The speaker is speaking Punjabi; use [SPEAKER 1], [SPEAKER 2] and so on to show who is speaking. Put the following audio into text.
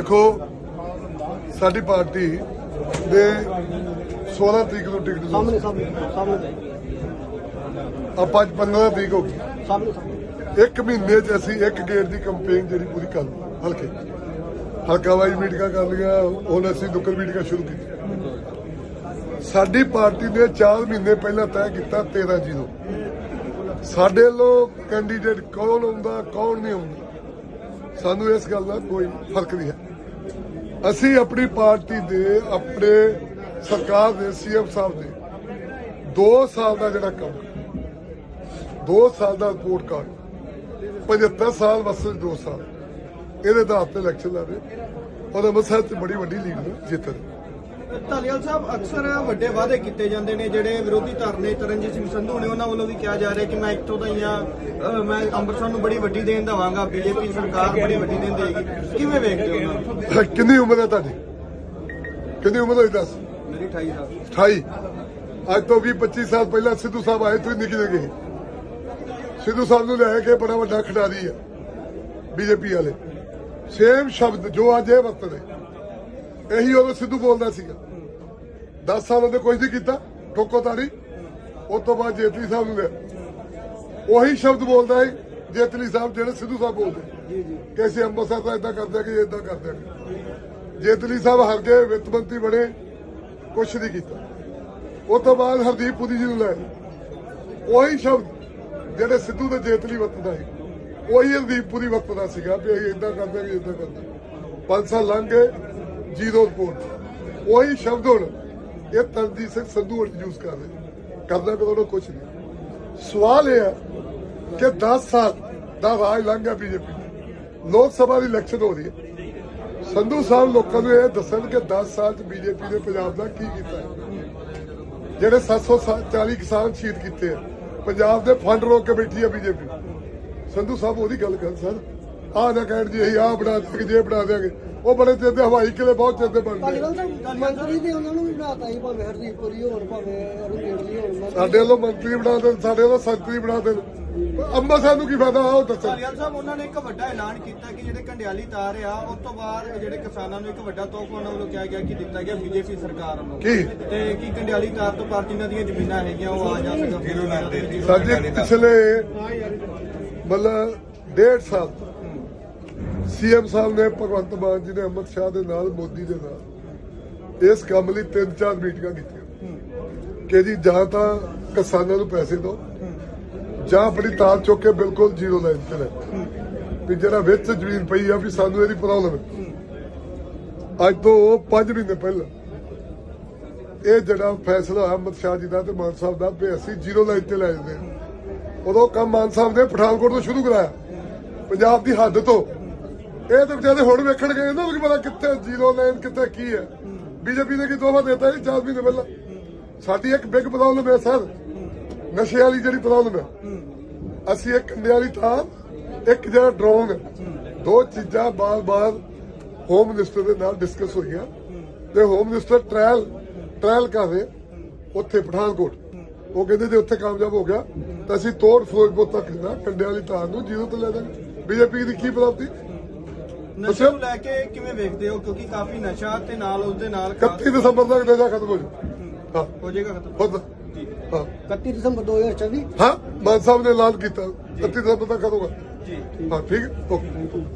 [SPEAKER 1] ਦੇਖੋ ਸਾਡੀ ਪਾਰਟੀ ਦੇ 16 ਤਰੀਕ ਨੂੰ ਟਿਕਟ
[SPEAKER 2] ਸਾਹਮਣੇ ਸਾਹਮਣੇ
[SPEAKER 1] ਆਪਾਂ ਅੱਜ 15 ਤਰੀਕ ਹੋ ਗਈ।
[SPEAKER 2] ਸਾਹਮਣੇ
[SPEAKER 1] ਇੱਕ ਮਹੀਨੇ 'ਚ ਅਸੀਂ ਇੱਕ ਗੇੜ ਦੀ ਕੰਪੇਨ ਜਿਹੜੀ ਪੂਰੀ ਕਰ ਲਈ ਹਲਕੇ। ਹਲਕਾ ਵਾਈਜ਼ ਮੀਟਿੰਗਾਂ ਕਰ ਲਈਆਂ ਹੁਣ ਅਸੀਂ ਨੁੱਕਰ ਮੀਟਿੰਗਾਂ ਸ਼ੁਰੂ ਕੀਤੀਆਂ। ਸਾਡੀ ਪਾਰਟੀ ਨੇ 4 ਮਹੀਨੇ ਪਹਿਲਾਂ ਤੈਅ ਕੀਤਾ 13 ਜੀਰੋ। ਸਾਡੇ ਵੱਲੋਂ ਕੈਂਡੀਡੇਟ ਕੌਣ ਆਉਂਦਾ ਕੌਣ ਨਹੀਂ ਆਉਂਦਾ ਸਾਨੂੰ ਇਸ ਗੱਲ ਦਾ ਕੋਈ ਫ਼ਰਕ ਨਹੀਂ ਹੈ। ਅਸੀਂ ਆਪਣੀ ਪਾਰਟੀ ਦੇ ਆਪਣੇ ਸਰਕਾਰ ਦੇ ਸੀਐਮ ਸਾਹਿਬ ਦੇ 2 ਸਾਲ ਦਾ ਜਿਹੜਾ ਕੰਮ 2 ਸਾਲ ਦਾ ਰਿਪੋਰਟ ਕਾਰਡ 75 ਸਾਲ ਵਸਲ 2 ਸਾਲ, ਇਹਦੇ ਆਧਾਰ ਤੇ ਇਲੈਕਸ਼ਨ ਲੜੇ ਔਰ ਅੰਮ੍ਰਿਤਸਰ ਚ ਬੜੀ ਵੱਡੀ ਲੀਡ ਜਿੱਤ ਰਹੇ।
[SPEAKER 3] ਧਾਲੀਵਾਲ ਸਾਹਿਬ ਅਕਸਰ ਵੱਡੇ ਵਾਅਦੇ ਕੀਤੇ ਜਾਂਦੇ ਨੇ ਜਿਹੜੇ ਵਿਰੋਧੀ ਧਿਰ ਨੇ ਤਰਨਜੀਤ ਸਿੰਘ ਸੰਧੂ ਨੇ ਉਹਨਾਂ ਵੱਲੋਂ ਵੀ ਕਿਹਾ ਜਾ ਰਿਹਾ ਕਿ ਮੈਂ ਇੱਥੋਂ ਦਾ ਹੀ ਆ ਮੈਂ ਅੰਮ੍ਰਿਤਸਰ ਨੂੰ ਬੜੀ ਵੱਡੀ ਦੇਣ ਦਵਾਂਗਾ ਬੀਜੇਪੀ ਸਰਕਾਰ ਬੜੀ ਵੱਡੀ ਦੇਣ ਦੇਗੀ ਕਿਵੇਂ ਵੇਖਦੇ ਹੋ ਉਹਨਾਂ ਨੂੰ?
[SPEAKER 1] ਕਿੰਨੀ ਉਮਰ ਹੈ ਤੁਹਾਡੀ? ਕਿੰਨੀ ਉਮਰ ਹੋਈ ਦੱਸ?
[SPEAKER 3] ਮੇਰੀ 28 ਸਾਲ।
[SPEAKER 1] 28 ਅੱਜ ਤੋਂ 20 25 ਸਾਲ ਪਹਿਲਾਂ ਸਿੱਧੂ ਸਾਹਿਬ ਆਏ ਤੁਸੀਂ ਨਿੱਕੀ ਜਿਹੇ ਸਿੱਧੂ ਸਾਹਿਬ ਨੂੰ ਲੈ ਕੇ ਬੜਾ ਵੱਡਾ ਖਿਡਾਰੀ ਆ ਬੀਜੇਪੀ ਵਾਲੇ। ਸੇਮ ਸ਼ਬਦ ਜੋ ਅੱਜ ਇਹ ਵਰਤਦੇ। ਇਹੀ ਉਦੋਂ ਸਿੱਧੂ ਬੋਲਦਾ ਸੀਗਾ। 10 ਸਾਲ ਉਹਨੇ ਕੁਝ ਨਹੀਂ ਕੀਤਾ, ਠੋਕੋ ਤਾਰੀ ਉਸ ਤੋਂ ਬਾਅਦ ਜੇਤਲੀ ਸਾਹਿਬ ਨੂੰ ਲੈ ਉਹੀ ਸ਼ਬਦ ਬੋਲਦਾ ਹੈ ਜੇਤਲੀ ਸਾਹਿਬ ਜਿਹੜੇ ਸਿੱਧੂ ਸਾਹਿਬ ਬੋਲਦੇ। ਜੀ ਜੀ ਕਿਸੇ ਅੰਮ੍ਰਿਤਸਰ ਦਾ ਇਦਾਂ ਕਰਦੇ ਆ ਕਿ ਇਦਾਂ ਕਰਦੇ ਆ। ਜੇਤਲੀ ਸਾਹਿਬ ਹਰ ਗਏ, ਵਿੱਤ ਮੰਤਰੀ ਬਣੇ, ਕੁਛ ਨਹੀਂ ਕੀਤਾ। ਉਸ ਤੋਂ ਬਾਅਦ ਹਰਦੀਪ ਪੁਰੀ ਜੀ ਨੂੰ ਲੈ ਉਹੀ ਸ਼ਬਦ ਜਿਹੜੇ ਸਿੱਧੂ ਤੇ ਜੇਤਲੀ ਵਰਤਦਾ ਸੀ, ਉਹੀ ਹਰਦੀਪ ਪੁਰੀ ਵਰਤਦਾ ਸੀਗਾ ਵੀ ਅਸੀਂ ਇਦਾਂ ਕਰਦੇ ਹਾਂ ਕਿ ਇਦਾਂ ਕਰਦੇ ਹਾਂ। ਪੰਜ ਸਾਲ ਲੰਘ ਗਏ ਜ਼ੀਰੋ ਰਿਪੋਰਟ ਉਹੀ ਸ਼ਬਦ ਹੁਣ ਇਹ ਤਰਨਜੀਤ ਸਿੰਘ ਸੰਧੂ ਯੂਜ਼ ਕਰ ਰਹੇ। ਕਰਦਾ ਤਾਂ ਉਹਨਾਂ ਕੁਝ ਨਹੀਂ। ਸਵਾਲ ਇਹ ਹੈ ਕਿ 10 ਸਾਲ ਦਾ ਰਾਜ ਲੰਘ ਬੀਜੇਪੀ ਲੋਕ ਸਭਾ ਦੀ ਇਲੈਕਸ਼ਨ ਹੋ ਰਹੀ ਹੈ। ਸੰਧੂ ਸਾਹਿਬ ਲੋਕਾਂ ਨੂੰ ਇਹ ਦੱਸਣ ਕਿ 10 ਸਾਲ ਚ ਬੀਜੇਪੀ ਨੇ ਪੰਜਾਬ ਦਾ ਕੀ ਕੀਤਾ ਹੈ। ਜਿਹੜੇ 740 ਕਿਸਾਨ ਸ਼ਹੀਦ ਕੀਤੇ ਆ, ਪੰਜਾਬ ਦੇ ਫੰਡ ਰੋਕ ਕੇ ਬੈਠੀ ਆ ਬੀਜੇਪੀ। ਸੰਧੂ ਸਾਹਿਬ ਉਹਦੀ ਗੱਲ ਕਰ ਸਰ ਆਹ ਨਾ ਕਹਿਣ ਜੀ ਅਸੀਂ ਆਹ ਬਣਾ ਦਿਆਂਗੇ ਜੇ ਬਣਾ ਦਿਆਂਗੇ ਉਹ ਬੜੇ ਚਿਰ ਦੇ ਹਵਾਈ ਕਿਲੇ ਬਹੁਤ ਚਿਰ ਦੇ ਬਣਦੇ
[SPEAKER 2] ਧਾਲੀਵਾਲ ਸਾਹਿਬ ਮੰਤਰੀ ਦੇ ਉਹਨਾਂ ਨੂੰ ਵੀ ਬਣਾਤਾ ਸੀ ਭਾਵੇਂ ਹਰਦੀਪ ਪੁਰੀ ਹੋਣ ਭਾਵੇਂ ਅਰੁਣ ਜੇਟਲੀ ਹੋਣ ਮੰਤਰੀ-
[SPEAKER 1] ਸਾਡੇ ਵੱਲੋਂ ਮੰਤਰੀ ਬਣਾ ਦੇਣ ਸਾਡੇ ਵੱਲੋਂ ਸੰਤਰੀ ਬਣਾ ਦੇਣ। ਅੰਮ੍ਰਿਤਸਰ ਨੂੰ ਕੀ ਫਾਇਦਾ ਆਓ ਦੱਸੋ।
[SPEAKER 3] ਧਾਲੀਵਾਲ ਸਾਹਿਬ ਉਹਨਾਂ ਨੇ ਇੱਕ ਵੱਡਾ ਐਲਾਨ ਕੀਤਾ ਕਿ ਜਿਹੜੇ ਕੰਡਿਆਲੀ ਤਾਰ ਆ ਉਸ ਤੋਂ ਬਾਅਦ ਜਿਹੜੇ ਕਿਸਾਨਾਂ ਨੂੰ ਇੱਕ ਵੱਡਾ ਤੋਹਫਾ ਉਹਨਾਂ ਵੱਲੋਂ ਕਿਹਾ ਗਿਆ ਕਿ ਦਿੱਤਾ ਗਿਆ ਬੀਜੇਪੀ ਸਰਕਾਰ ਵੱਲੋਂ।
[SPEAKER 1] ਕੀ?
[SPEAKER 3] ਤੇ ਕੀ ਕੰਡਿਆਲੀ ਤਾਰ ਤੋਂ ਪਾਰਟੀ ਨਾਲ ਦੀਆਂ ਜ਼ਮੀਨਾਂ ਹੈਗੀਆਂ ਉਹ ਆ ਜਾ ਸਕਣ
[SPEAKER 1] ਸਾਡੇ ਪਿਛਲੇ ਮਤਲਬ ਡੇਢ ਸਾਲ ਸੀਐਮ ਸਾਹਿਬ ਨੇ ਭਗਵੰਤ ਮਾਨ ਜੀ ਨੇ ਅਮਿਤ ਸ਼ਾਹ ਦੇ ਨਾਲ, ਮੋਦੀ ਦੇ ਨਾਲ ਇਸ ਕੰਮ ਲਈ ਤਿੰਨ ਚਾਰ ਮੀਟਿੰਗਾਂ ਕੀਤੀਆਂ। ਕਿ ਜੀ ਜਾਂ ਤਾਂ ਕਿਸਾਨਾਂ ਨੂੰ ਪੈਸੇ ਦਿਓ, ਜਾਂ ਆਪਣੀ ਤਾਰ ਚੁੱਕ ਕੇ ਬਿਲਕੁਲ ਜ਼ੀਰੋ ਲਾਈਨ ਤੇ ਲੈ ਵੀ ਜਿਹੜਾ ਵਿੱਚ ਜ਼ਮੀਨ ਪਈ ਆ ਵੀ ਸਾਨੂੰ ਇਹਦੀ ਪ੍ਰੋਬਲਮ ਹੈ ਅੱਜ ਤੋਂ 5 ਮਹੀਨੇ ਪਹਿਲਾਂ ਇਹ ਜਿਹੜਾ ਫੈਸਲਾ ਹੋਇਆ ਅਮਿਤ ਸ਼ਾਹ ਜੀ ਦਾ ਤੇ ਮਾਨ ਸਾਹਿਬ ਦਾ ਵੀ ਅਸੀਂ ਜ਼ੀਰੋ ਲਾਈਨ ਤੇ ਲੈ ਜਾਂਦੇ ਹਾਂ। ਉਦੋਂ ਕੰਮ ਮਾਨ ਸਾਹਿਬ ਨੇ ਪਠਾਨਕੋਟ ਤੋਂ ਸ਼ੁਰੂ ਕਰਾਇਆ। ਪੰਜਾਬ ਦੀ ਹੱਦ ਤੋਂ ਇਹ ਤਾਂ ਵਿਚਾਰੇ ਹੁਣ ਵੇਖਣ ਗਏ ਨਾ ਵੀ ਪਤਾ ਕਿੱਥੇ ਜ਼ੀਰੋ ਲਾਈਨ ਕਿੱਥੇ ਕੀ ਹੈ। ਬੀਜੇਪੀ ਨੇ ਕੀ ਦੋਵਾ ਦਿੱਤਾ ਜੀ ਚਾਰ ਮਹੀਨੇ ਪਹਿਲਾਂ? ਸਾਡੀ ਇੱਕ ਬਿਗ ਪ੍ਰੋਬਲਮ ਹੈ, ਸਰ। ਨਸ਼ੇ ਵਾਲੀ ਜਿਹੜੀ ਪ੍ਰੋਬਲਮ ਹੈ। ਅਸੀਂ ਇੱਕ ਕੰਡੇ ਵਾਲੀ ਥਾਂ ਇੱਕ ਜਿਹੜਾ ਡਰੋਨ ਦੋ ਚੀਜ਼ਾਂ ਬਾਰ-ਬਾਰ ਹੋਮ ਮਿਨਿਸਟਰ ਦੇ ਨਾਲ ਡਿਸਕਸ ਹੋਈਆਂ। ਤੇ ਹੋਮ ਮਿਨਿਸਟਰ ਟ੍ਰਾਇਲ ਟ੍ਰਾਇਲ ਕਰ ਰਹੇ ਉੱਥੇ ਪਠਾਨਕੋਟ। ਉਹ ਕਹਿੰਦੇ ਜੇ ਉੱਥੇ ਕਾਮਯਾਬ ਹੋ ਗਿਆ, ਤਾਂ ਅਸੀਂ ਤੋੜ ਫੋਜਪੁਰ ਤੱਕ ਜਿਹੜਾ ਕੰਡੇ ਵਾਲੀ ਤਾਰ ਨੂੰ ਜੀਰੋ ਤੇ ਲੈ ਦਾਂਗੇ। ਬੀਜੇਪੀ ਦੀ ਕੀ ਪ੍ਰਾਪਤੀ?
[SPEAKER 3] ਨਸ਼ੇ ਨੂੰ ਲੈ ਕੇ ਕਿਵੇਂ ਵੇਖਦੇ ਹੋ? ਕਿਉਂਕਿ ਕਾਫੀ ਨਸ਼ਾ ਤੇ ਨਾਲ ਉਸ ਦੇ ਨਾਲ
[SPEAKER 1] 31 ਦਸੰਬਰ ਤੱਕ ਨਸ਼ਾ ਖਤਮ ਹੋ ਜਾਊ। ਹਾਂ।
[SPEAKER 3] ਹੋ। ਜਾਏਗਾ ਖਤਮ?
[SPEAKER 1] ਖੁਦ ਹਾਂ।
[SPEAKER 2] 31 ਦਸੰਬਰ 2024
[SPEAKER 1] ਹਾਂ। ਮਾਨ ਸਾਹਿਬ ਨੇ ਐਲਾਨ ਕੀਤਾ। 31 ਦਸੰਬਰ ਤੱਕ ਖਤਮ ਹੋਗਾ
[SPEAKER 3] ਜੀ।
[SPEAKER 1] ਹਾਂ ਠੀਕ ਓਕੇ।